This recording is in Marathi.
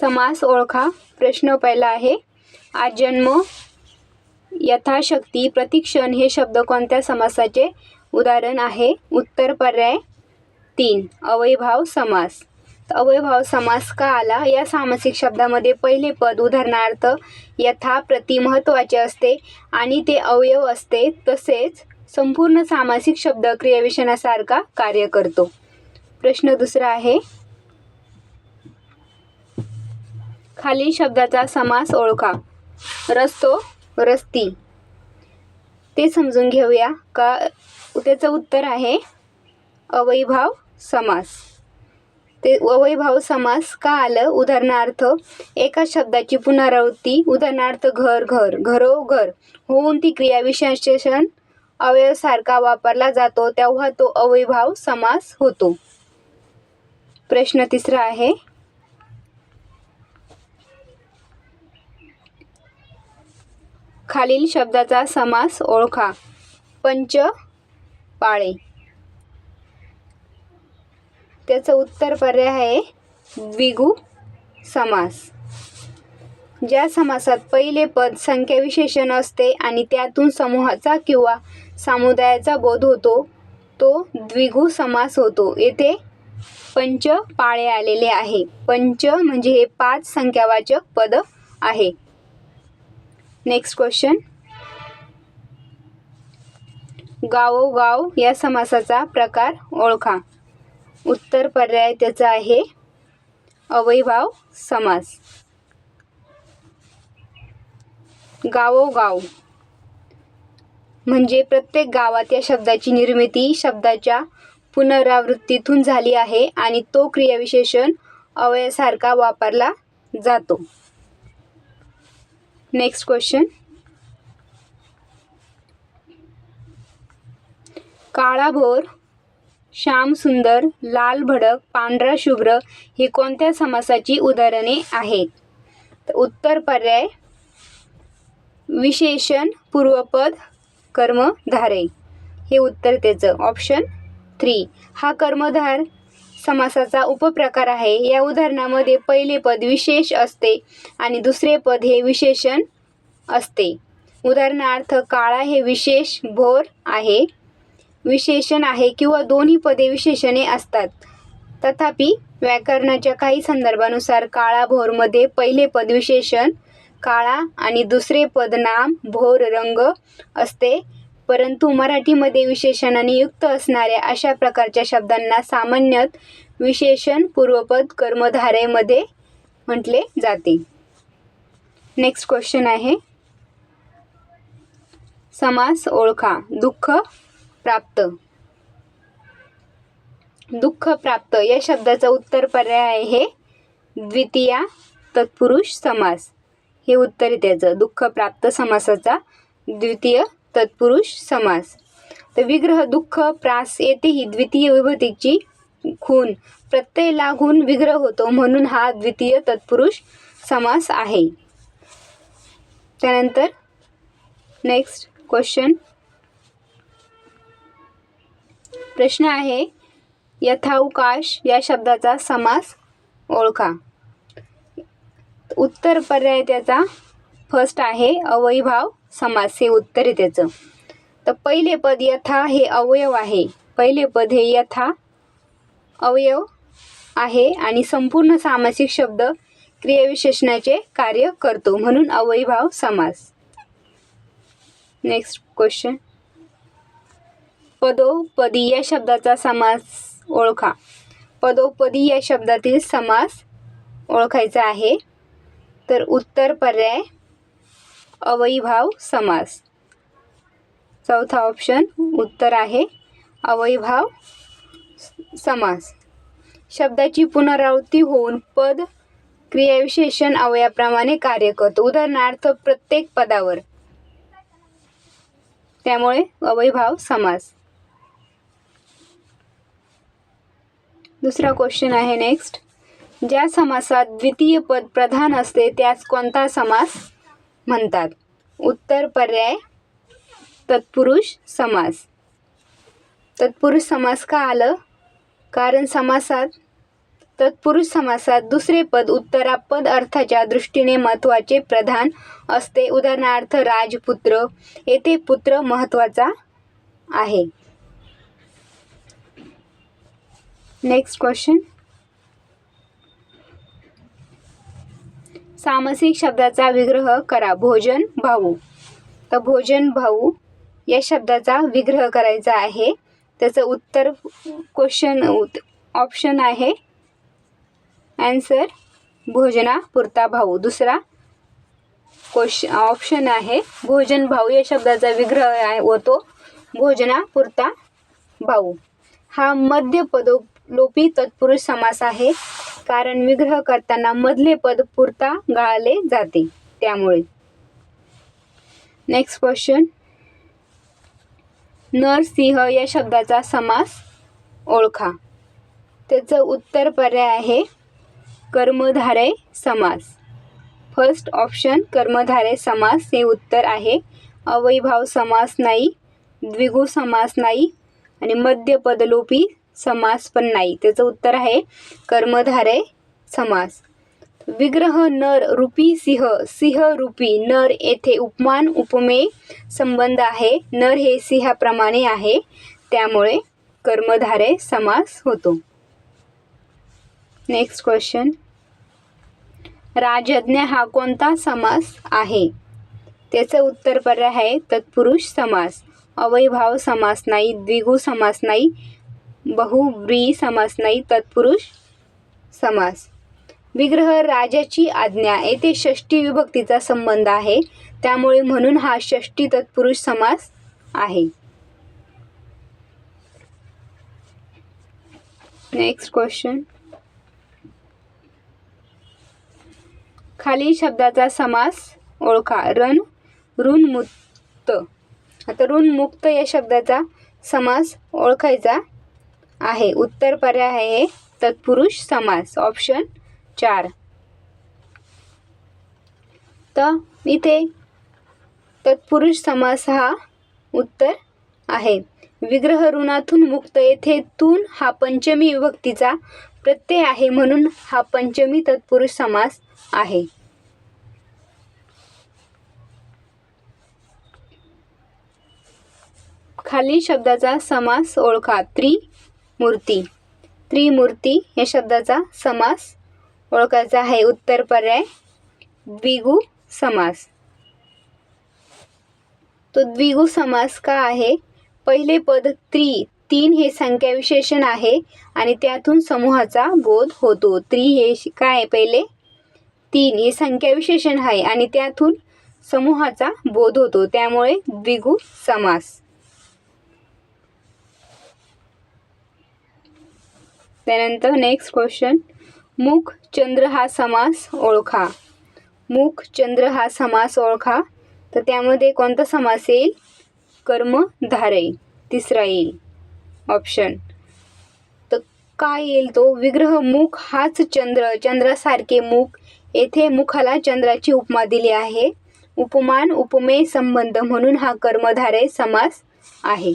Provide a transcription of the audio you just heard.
समास ओळखा प्रश्न पहिला आहे आज जन्म यथाशक्ती प्रतिक्षण हे शब्द कोणत्या समासाचे उदाहरण आहे? उत्तर पर्याय तीन अवयभाव समास. अवयभाव समास का आला? या सामासिक शब्दामध्ये पहिले पद उदाहरणार्थ यथा प्रति महत्त्वाचे असते आणि ते अवयव असते तसेच संपूर्ण सामासिक शब्द क्रियाविशेषणासारखा कार्य करतो. प्रश्न दुसरा आहे खालील शब्दाचा समास ओळखा. रस्तो रस्ती. ते समजून घेऊया का? त्याचं उत्तर आहे अवयभाव समास. ते अवयभाव समास का आलं? उदाहरणार्थ एका शब्दाची पुनरावृत्ती उदाहरणार्थ घर घर घरोघर. होऊन ती क्रिया अवयवसारखा वापरला जातो तेव्हा तो अवयभाव समास होतो. प्रश्न तिसरा आहे खालील शब्दाचा समास ओळखा. पंच पाळे. त्याचं उत्तर पर्याय आहे द्विगु समास. ज्या समासात पहिले पद संख्या विशेषण असते आणि त्यातून समूहाचा किंवा समुदायाचा बोध होतो तो द्विगु समास होतो. येथे पंच पाळे आलेले आहे. पंच म्हणजे हे पाच संख्यावाचक पद आहे. नेक्स्ट क्वेश्चन गावोगाव या समासाचा प्रकार ओळखा. उत्तर पर्याय त्याचा आहे अवयभाव समास. गावोगाव म्हणजे प्रत्येक गावात या शब्दाची निर्मिती शब्दाच्या पुनरावृत्तीतून झाली आहे आणि तो क्रियाविशेषण अवयसारखा वापरला जातो. नेक्स्ट क्वेश्चन काळाभोर श्याम सुंदर लाल भडक पांढरा शुभ्र ही कोणत्या समासाची उदाहरणे आहेत? उत्तर पर्याय विशेषण पूर्वपद कर्मधारे. हे उत्तर त्याचं. ऑप्शन थ्री हा कर्मधार समासाचा उपप्रकार आहे. या उदाहरणामध्ये पहिले पद विशेष असते आणि दुसरे पद हे विशेषण असते. उदाहरणार्थ काळा हे विशेष भोर आहे विशेषण आहे किंवा दोन्ही पदे विशेषणे असतात. तथापि व्याकरणाच्या काही संदर्भानुसार काळा भोरमध्ये पहिले पद विशेषण काळा आणि दुसरे पद नाम भोर रंग असते. परंतु मराठीमध्ये विशेषणाने युक्त असणाऱ्या अशा प्रकारच्या शब्दांना सामान्यतः विशेषण पूर्वपद कर्मधारेमध्ये म्हटले जाते. नेक्स्ट क्वेश्चन आहे. समास ओळखा. दुःख प्राप्त. दुःख प्राप्त. या शब्दाचं उत्तर पर्याय आहे द्वितीया तत्पुरुष समास. हे उत्तर आहे त्याचं. दुःख प्राप्त समासाचा द्वितीय तत्पुरुष समास. तर विग्रह दुःख प्रास येथे ही द्वितीय विभूतीची खून प्रत्यय लागून विग्रह होतो म्हणून हा द्वितीय तत्पुरुष समास आहे. त्यानंतर नेक्स्ट क्वेश्चन. प्रश्न आहे यथावकाश या शब्दाचा समास ओळखा. उत्तर पर्याय त्याचा फर्स्ट आहे अवयभाव समास हे उत्तर आहे त्याचं. तर पहिले पद यथा हे अवयव आहे. पहिले पद हे यथा अवयव आहे आणि संपूर्ण सामासिक शब्द क्रियाविशेषणाचे कार्य करतो. म्हणून अवयभाव समास. नेक्स्ट क्वेश्चन पदोपदी या शब्दाचा समास ओळखा. पदोपदी या शब्दातील समास ओळखायचा आहे. तर उत्तर पर्याय अवयभाव समास. चौथा ऑप्शन उत्तर आहे. अवयभाव समास. शब्दाची पुनरावृत्ती होऊन पद क्रियाविशेषण अवयाप्रमाणे कार्य करतो. उदाहरणार्थ प्रत्येक पदावर त्यामुळे अवयभाव समास दुसरा क्वेश्चन आहे नेक्स्ट ज्या समासात द्वितीय पद प्रधान असते त्यास कोणता समास म्हणतात? उत्तर पर्याय तत्पुरुष समास. तत्पुरुष समास का आलं? कारण समासात तत्पुरुष समासात दुसरे पद उत्तरापद अर्थाच्या दृष्टीने महत्त्वाचे प्रधान असते. उदाहरणार्थ राजपुत्र येथे पुत्र महत्त्वाचा आहे. नेक्स्ट क्वेश्चन सामसिक शब्दाचा विग्रह करा. भोजन भाऊ. तर भोजन भाऊ या शब्दाचा विग्रह करायचा आहे. त्याचं उत्तर क्वेश्चन ऑप्शन आहे. ॲन्सर भोजना पुरता भाऊ. दुसरा क्वेश्चन ऑप्शन आहे भोजन भाऊ. या शब्दाचा विग्रह आहे होतो. भोजना पुरता भाऊ. हा मध्य पदोलोपी तत्पुरुष समास आहे कारण विग्रह करताना मधले पद पुरता गाळले जाते त्यामुळे. नेक्स्ट क्वेश्चन नरसिंह या शब्दाचा समास ओळखा. त्याचं उत्तर पर्याय आहे कर्मधारय समास. फर्स्ट ऑप्शन कर्मधारय समास हे उत्तर आहे. अवैभाव समास नाही द्विगु समास नाही आणि मध्यपदलोपी समास पण नाही. त्याचं उत्तर आहे कर्मधारय समास. विग्रह नर रूपी सिंह सिंह रूपी नर येथे उपमान उपमेय संबंध आहे. नर हे सिंहाप्रमाणे आहे. त्यामुळे कर्मधारय समास होतो. नेक्स्ट क्वेश्चन राजज्ञ हा कोणता समास आहे? त्याचं उत्तर पर्याय आहे तत्पुरुष समास. अवैभाव समास नाही द्विगु समास नाही बहुव्री समास नाही तत्पुरुष समास. विग्रह राजाची आज्ञा. येथे षष्टी विभक्तीचा संबंध आहे. त्यामुळे म्हणून हा षष्टी तत्पुरुष समास आहे. नेक्स्ट क्वेश्चन खालील शब्दाचा समास ओळखा. रण ऋणमुक्त. आता ऋणमुक्त या शब्दाचा समास ओळखायचा आहे. उत्तर पर्याय आहे तत्पुरुष समास. ऑप्शन चार. तर इथे तत्पुरुष समास हा उत्तर आहे. विग्रह ऋणातून मुक्त. येथे तून हा पंचमी विभक्तीचा प्रत्यय आहे म्हणून हा पंचमी तत्पुरुष समास आहे. खालील शब्दाचा समास ओळखा. त्रिमूर्ती. त्रिमूर्ती या शब्दाचा समास ओळखायचा आहे. उत्तर पर्याय द्विगु समास. तो द्विगु समास का आहे? पहिले पद त्रि. तीन हे संख्या विशेषण आहे आणि त्यातून समूहाचा बोध होतो. त्रि हे काय आहे पहिले? तीन हे संख्या विशेषण आहे आणि त्यातून समूहाचा बोध होतो. त्यामुळे द्विगु समास. त्यानंतर नेक्स्ट क्वेश्चन मुख चंद्र हा समास ओळखा. मुख चंद्र हा समास ओळखा. तर त्यामध्ये कोणता समास येईल? कर्मधारय तिसरा येईल. ऑप्शन तर काय येईल तो? विग्रह मुख हाच चंद्र. चंद्रासारखे मुख. येथे मुखाला चंद्राची उपमा दिली आहे. उपमान उपमेय संबंध म्हणून हा कर्मधारय समास आहे.